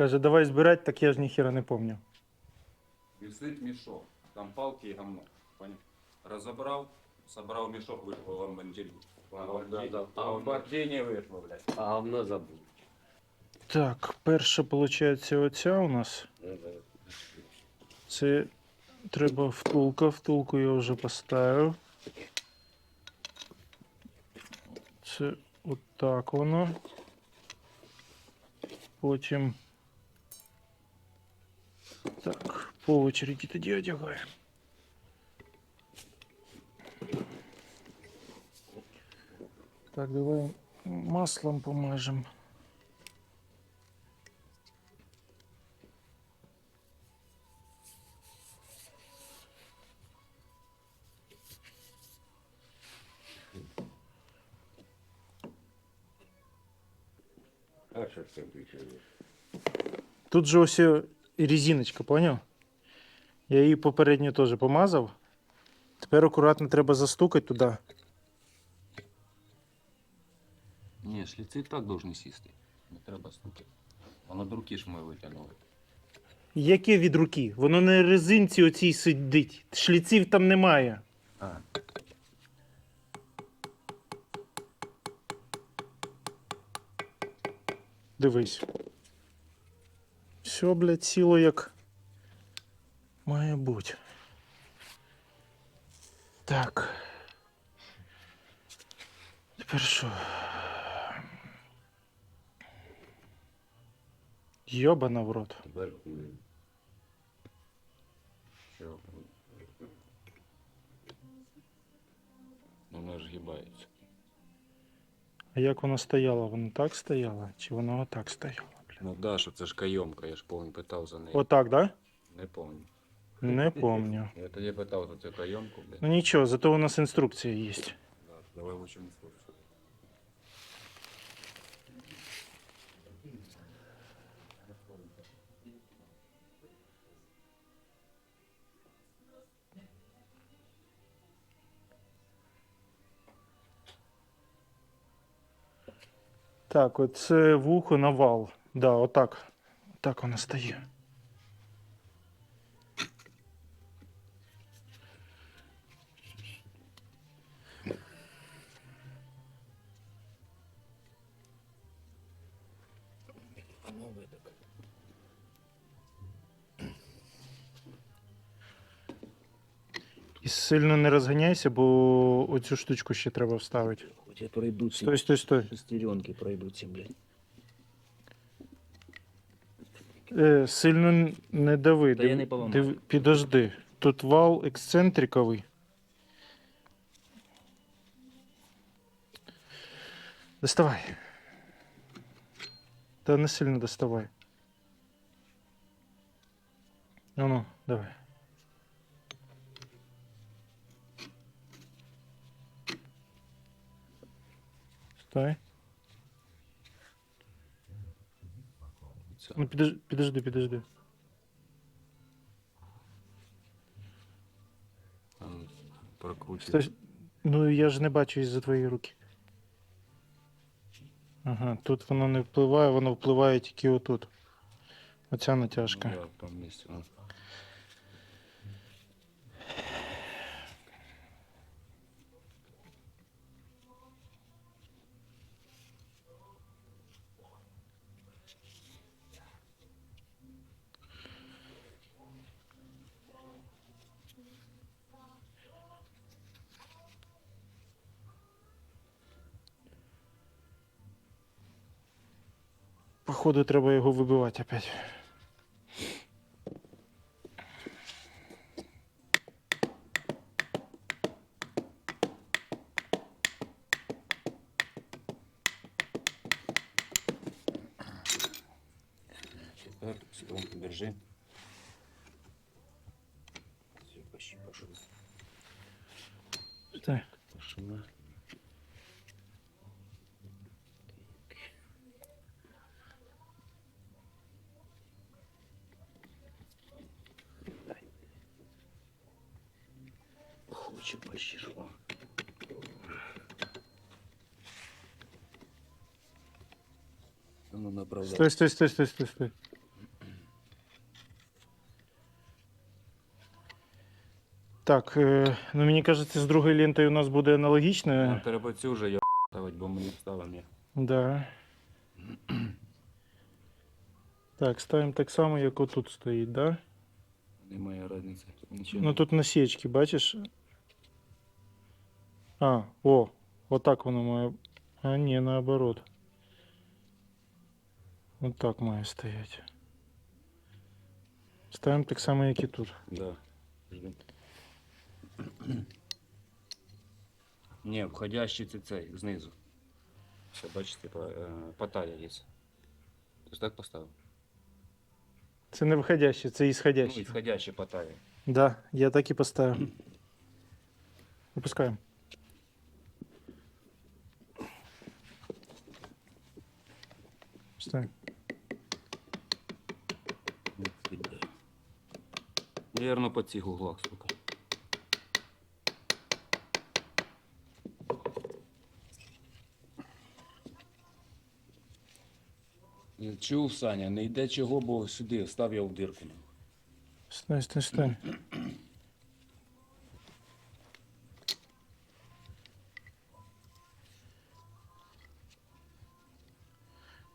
Каже, давай збирати, так я ж ніхіра не пам'ятаю. Висить мішок. Там палки і гамно. Понял? Розібрав, собрав мішок, вийшло ламборджині. А ламборджині вийшло, блядь. А говно забув. Так, перша, виходить, оця у нас. Це треба втулка. Втулку я вже поставив. Це отак воно. Потім. Так, по очереді тоді одягаємо. Так, давай маслом помажемо. А що ж це включили? Тут же ось і резиночка, поняв? Я її попередньо теж помазав. Тепер акуратно треба застукати туди. Ні, шліці і так должны сісти. Не треба стукати. Воно до руки ж ми витягнули. Яке від руки? Воно на резинці оцій сидить. Шліців там немає. А. Дивись. Все, блядь, сіло як має бути. Так. Тепер що? Йобана в рот. Тепер хуй. Що? Воно ж гибається. А як вона стояла? Вона так стояла? Чи вона отак стояла? Ну да, що це ж кайомка, я ж повний питав за неї. Отак, да? Не помню. Не помню. Я тоді питав за цю кайомку, блядь. Ну нічого, зато у нас інструкція є. Да, давай учимо слухати. Так, оце вухо на вал. Да, отак. Так вона стає. І сильно не розганяйся, бо оцю штучку ще треба вставити. Хотя пройдут Стой, стой, стой. шестеренки пройдутся, блядь. Е, сильно не дави. Та я не поламав. див- Підожди. Тут вал ексцентриковий. Доставай. Та не сильно доставай. Ну ну, давай. Стой. Це. Ну підожди, підожди, підожди. Там прокручує. Ну я ж не бачу із-за твоєї руки. Ага, тут воно не впливає, воно впливає тільки отут. Оця натяжка. Да, в тому місці. ну. Походу, треба його вибивати опять. Секунду держи. Всё, почти пошел. Стой. Пошла. воно направляє. Стой, стой, стой, стой, стой, стой. Так, е, ну мені кажеться, з другою лентою у нас буде аналогічно. Треба цю вже я ставити, бо ми не ставимо їх. Да. Так, ставимо так само, як отут стоїть, да? Немає різниці. Нічого. Ну тут насечки, бачиш? А, о, отак воно має. А, ні, наоборот. Отак має стояти. Ставимо так само, як і тут. Да. Ні, входящий це цей, знизу. Все, бачите, по, е, патая є. Ти ж так поставив? Це не виходяще, це Ну, ісходяще. і входящий. Да, я так і поставив. Випускаємо. Ставим. Наверно, по цих углах, сука. Чув, Саня, не йде чого, бо сюди став я в дирку. Стой, стой, стой.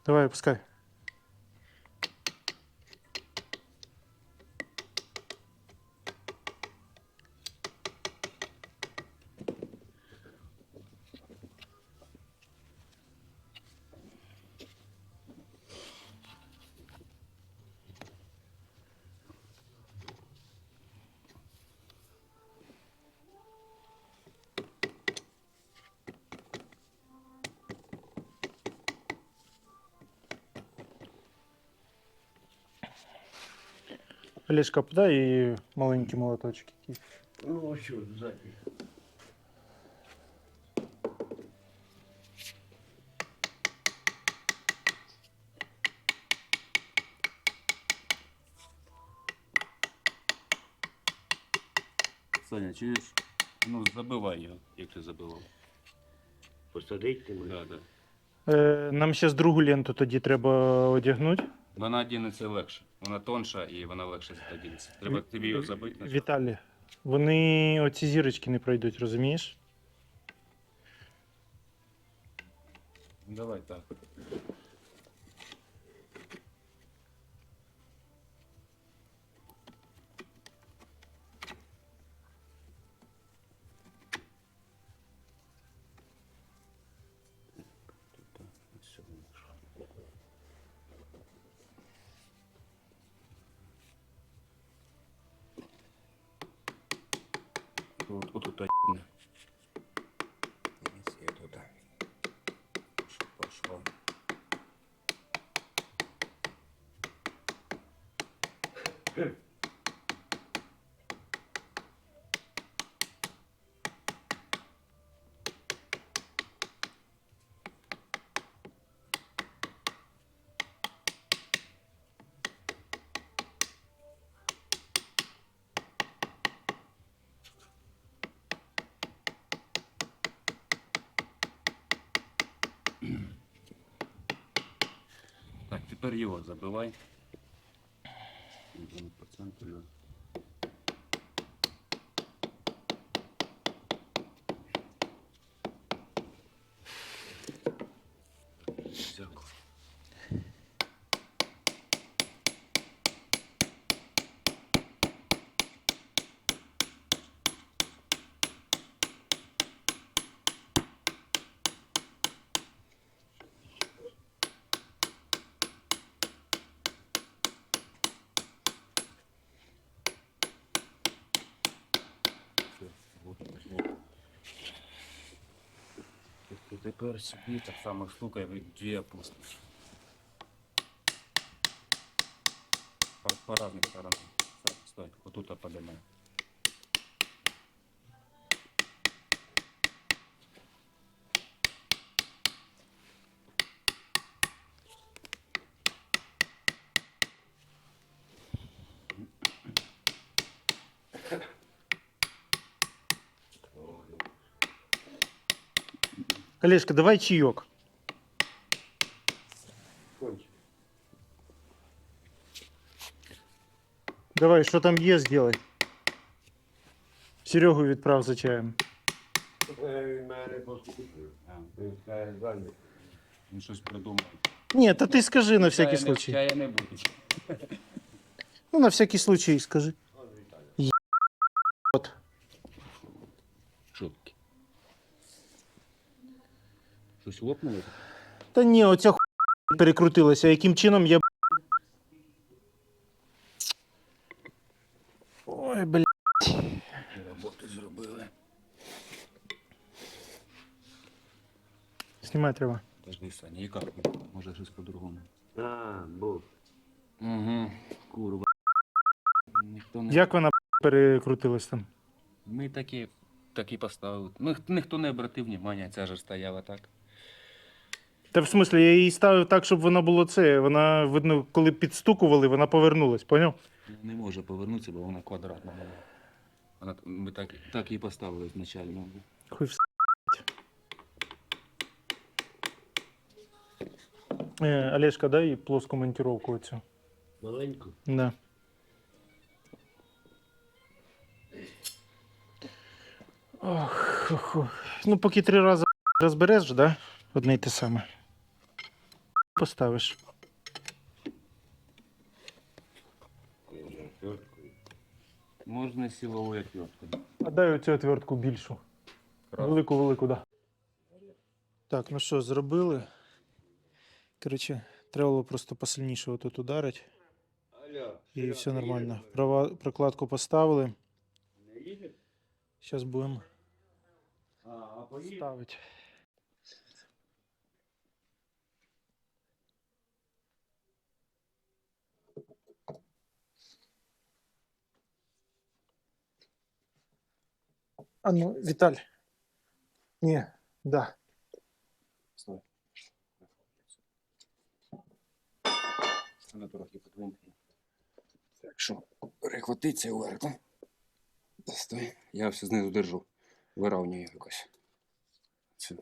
Давай, пускай. Олежка, подай і маленький молоточок. якийсь. Ну, а що, ззаді. Саня, чуєш? Ну, забивай його, як ти забивав. Посадить ти мене? Да, да. Е, нам зараз другу ленту тоді треба одягнути. Вона одінеться легше. Вона тонша і вона легше одінеться. Треба тобі його забити. Віталі, Віталій, вони оці зірочки не пройдуть, розумієш? Давай так. Вот, вот тут Його забивай. Один процент уже. Зеркало. Все, вот, вот. Тобто Тепер собі так само штука дві опустиш. По, по сторонам. Стой, вот тут поднимай. Олежка, давай чаек. Давай, что там есть, сделай. Серегу відправ за чаєм. Е, Він. Він щось придумав. Ні, та ти скажи на всякий случай. Чая не буде. Ну, на всякий случай скажи. Шутки. Щось лопнуло? Та ні, оця ху... перекрутилася. Яким чином я. б- Ой, блядь. Роботу зробили. Знімай треба. Подожди, Саня, і як? Може щось по-другому. А, був. Угу. Курва. Ніхто не... Як вона б, перекрутилась там? Ми такі, такі поставили. Ну, ніхто не обратив внимання, ця ж стояла так. Та в смислі, я її ставив так, щоб вона було це. Вона, видно, коли підстукували, вона повернулась, поняв? Не може повернутися, бо вона квадратна була. Вона, ми так, так її поставили изначально. Хуй вс... Е, Олежка, дай плоску монтировку оцю. Маленьку. Да. Ох, ох, ох. Ну, поки три рази розбереш, да? Одне й те саме. Поставиш. Можна силовою отверткою. А дай оцю отвертку більшу. Велику, велику, да. Так, ну що, зробили. Коротше, треба було просто посильніше отут ударити. Алло. І все нормально. прокладку поставили. Зараз будемо А, а ставити. А ну, Віталь. Ні, да. Стой. Вона трохи подвинена. Так що, перехватиться вверх, так? Стой. Я все знизу держу. Виравнюю якось. Це.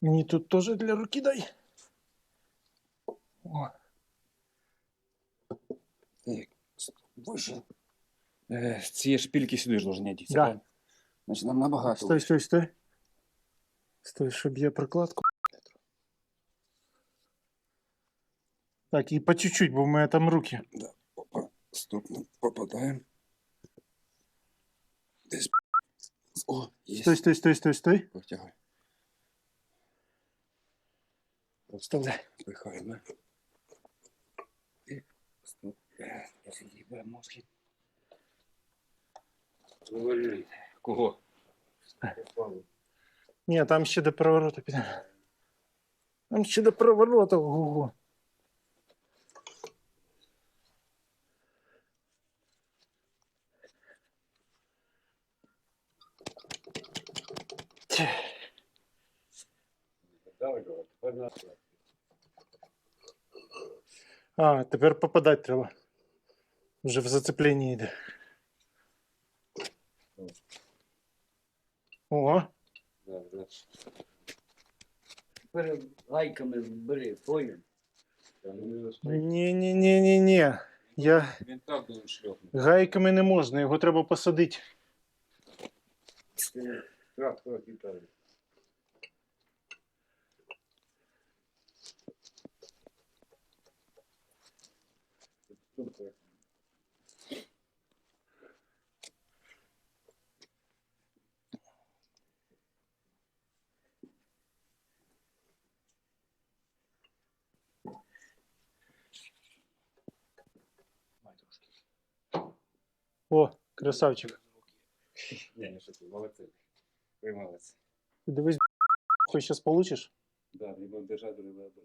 Мені тут теж для руки дай. О, Так, стоп, вище. Е, ці шпильки сюди ж должны йти. Да. Значить, нам набагато. стой, стой, стой. Стой, щоб я прокладку. Так, і по чуть-чуть, бо в мене там руки. Да. Опа, стоп, ну, попадаємо. Десь. О, є. Стой, стой, стой, стой, стой. Потягай. Вставляй. Пихаємо. І стоп. Е, Я з'їбе мозги. Увольни. Кого? Попали. Ні, там ще до перевороту піде. Там ще до перевороту. Ого. Тя. Давай, давай. Тепер назад. А, тепер попадати треба. Вже в зацепленні йде. О, Да, да. Тепер гайками бери, понял? Та ну не застой. ні-ні-ні-ні-ні. Я Він так дуже шльопнув. гайками не можна, його треба посадити. Віталій. Супер. О, красавчик. Не, не шутку, молодець. Ви молодці. Дивись, хоч зараз получиш. Да, не будемо держати, дуже добре.